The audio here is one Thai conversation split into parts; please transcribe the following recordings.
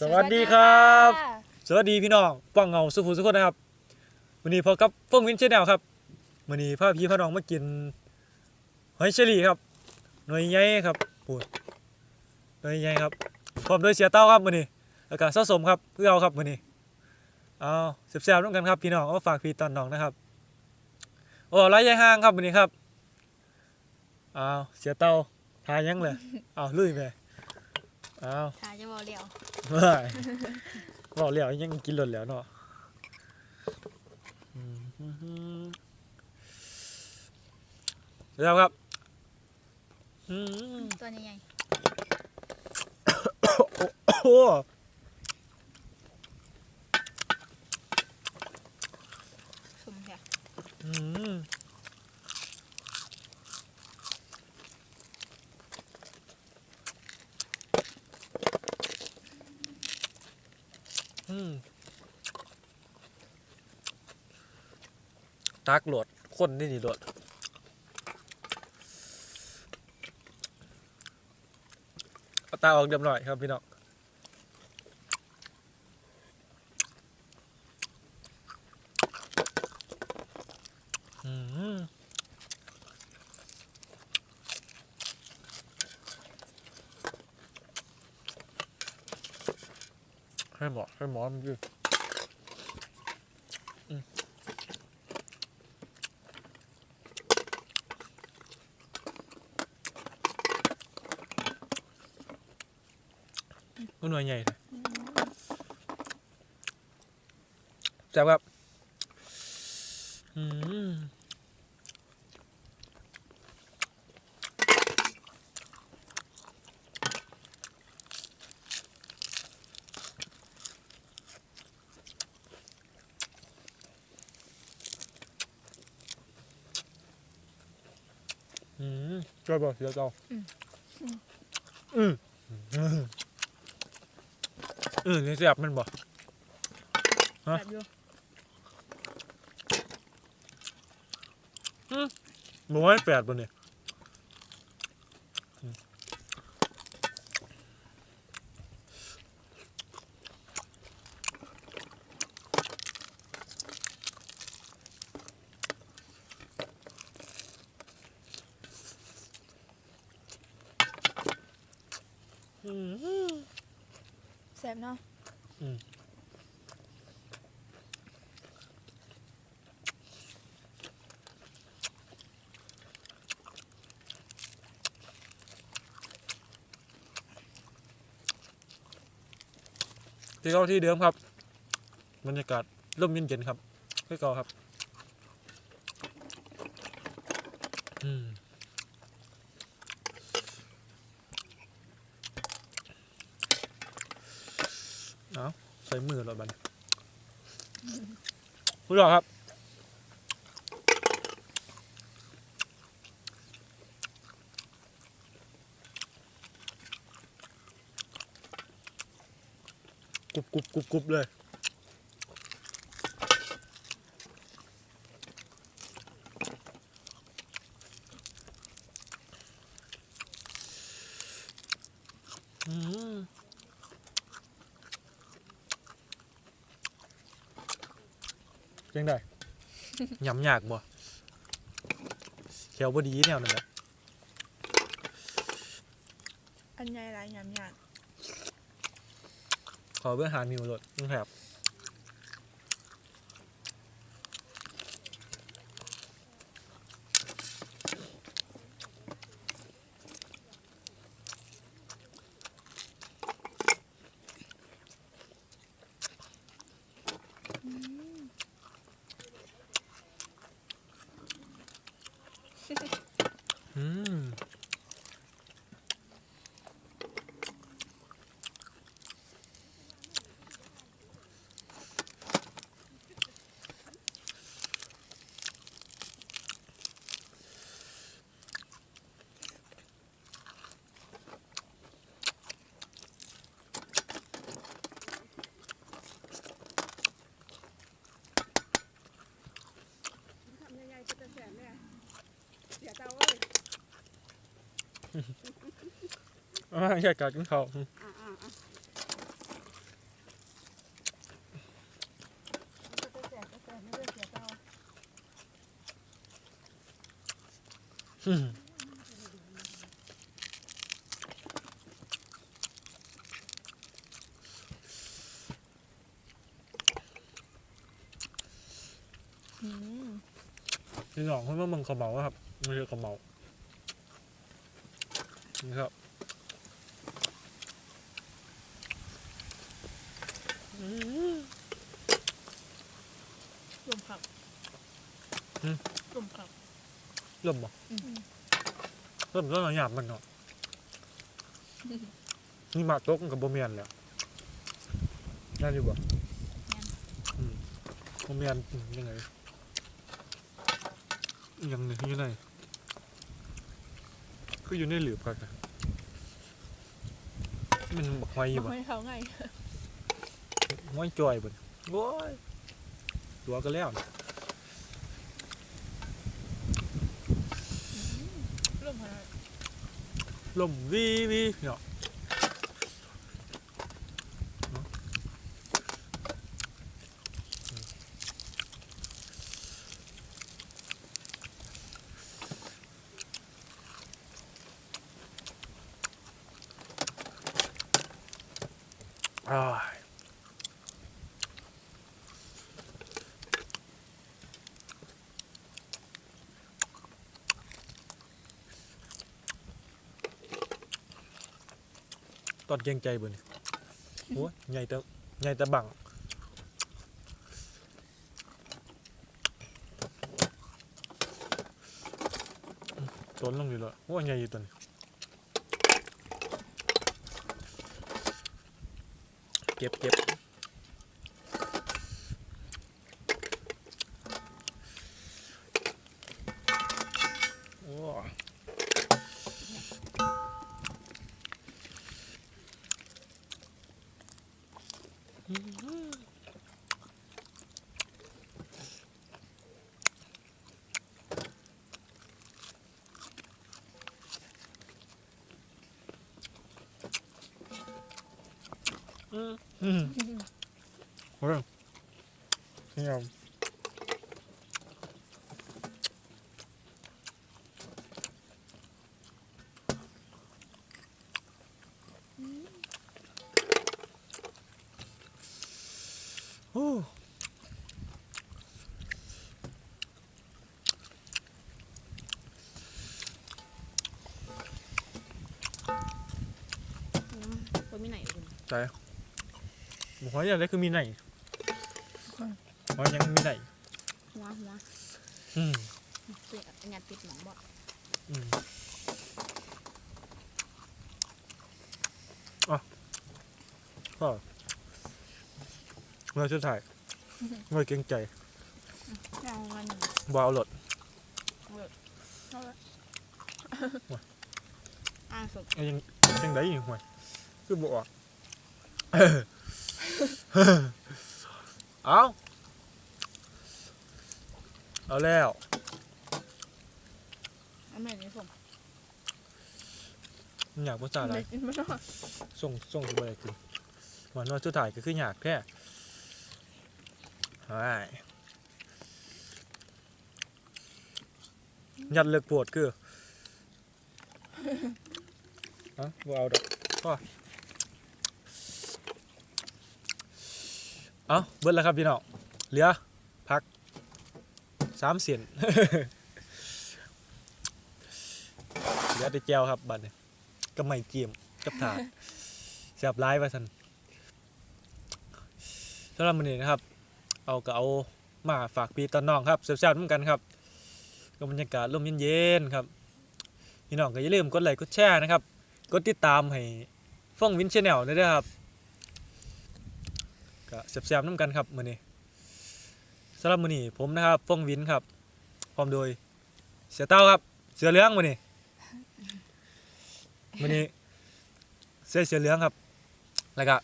สวัสดีครับ สวัสดีพี่น้องป้องเงาสุภูสุขคนนะครับวันนี้พบกับฟงวินเชนแนลครับวันนี้พาพี่พาน้องมากินหอยเชอรี่ครับ หน่วยใหญ่ครับปูดหน่วยใหญ่ครับพร้อมด้วยเสียเต้าครับวันนี้อากาศสะสมครับเพื่อเอาครับวันนี้เอาเสียบๆร่วมกันครับพี่น้องเอาฝากพี่ตอนน้องนะครับโอ้ไรใหญ่ห้างครับวันนี้ครับเอาเสียเต้าทายยังเลยเอาลุยไป อาหาจะบอกเดียวเมื่อยบอกแล้วยังกินหล่นแล้วเนาะอืมแล้วครับอืมตัวใหญ่โอ้โห ๆสุ่มค่ะ อืมอืม ตักโหลดข้นนี่นี่โหลดเอาตาออกเรียบร้อยครับพี่น้องอืม ให้หมอให้หมอมันยืดอืมก็หน่วยใหญ่เลยแซ่บครับ อืม อื มช่วยบอกเสียเจ้าอืมอืมอืมนี่เสียบมันบ่ฮะแบบอยู่หมูให้แปดบนเนี่ยอืม แซ่บเนาะที่เก้าที่เดิมครับ บรรยากาศร่มเย็นๆครับที่เก่าครับ อืมเอาใส่มือรถบัดนผู้หลอครับกรุบกรุบกรุบกรุบเลย อืม ยังได้ยำยากบ่เขียวบ่ดีแนวนั้นแหละอันใหญ่หลายยำยากขอเบื้องหานิวโหลดนึงครับ อ่าอยากกัดกินเขาอืมที่สองคือว่ามันขมเหลาครับมันคือกขมเหลานี่ครับ อืมรวมครับอืมรวมครับเริ่มบ่อืมเริ่มต้นหยาบมันเนาะนี่มาตกกับบ่เมียนแล้วนั่นอยู่บ่อืมบ่เมียนอืมยังไงยังไงอยู่ไหนคืออยู่ในหลืบครับมันบักไว้อยู่บอบ่กให้เขาไง ไว้จอยเบ่นโว้ยตัวก็แล้วนะรวมครับลมวีวีเนาะเนาะอืมอ้ายต อนเกรงใจเบ่นโอ้ยใหญ่แต่ใหญ่แต่บังต้นลงอยู่เลยโอ้ยใหญ่อยู่ตัวนี้เก็บเก็บ อืมอืมโอ้ยเงียบ โอ้ คนมีไหนคุณ ใจบอกว่าอย่างไรคือมีไหนเพราะยังมีไหนหัวหัวอืมเสียงานติดหนองบ่อืมอะก็เมื่อชุดถ่ายเมื่อเกรงใจเอาเงินบเอาหลดเอาละอ่าสุด เอายังยังได้อยู่ห่วยคือบอก เอาเอาแล้วอันไหนนี่ส่งอยากภาษาอะไรไม่กินไม่ได้ส่งส่งที่บริกินหวานว่าชุดถ่ายก็คืออยากแค่ใช่ยัดเลิกปวดคือ ฮะบ่เอาดอกก็ เอาเบิดแล้วครับพี่น้องเหลือพักสามเสียนเหลือแต่แจวครับบัดนี้ก็ไม่เจียมกับถาดเสียบร้ายไปสันสำหรับมื้อนี้นะครับ เอาก็เอามาฝากพี่ตอนน้องครับแซ่บๆเหมือนกันครับก็บรรยากาศลมเย็นๆครับพี่น้องก็อย่าลืมกดไลค์กดแชร์นะครับ กดติดตามให้ฟ่องวินชแนลด้วยนะครับ ก็แซ่บๆน้ำกันครับมื้อนี้สำหรับมื้อนี้ผมนะครับฟ่องวินครับ พร้อมโดย เสือเต้าครับ เสือเหลืองมื้อนี้มื้อนี้เสื้อเสือเหลืองครับ แล้วก็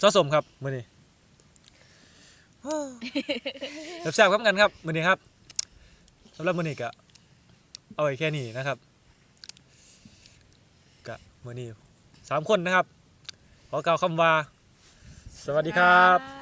ซอสสมครับมือนี้แซ่บๆครับกันครับมือนี้ครับสำหรับมือนี้ก็เอาไว้แค่นี้นะครับก็มือนี้สามคนนะครับขอกล่าวคำว่า สวัสดีครับ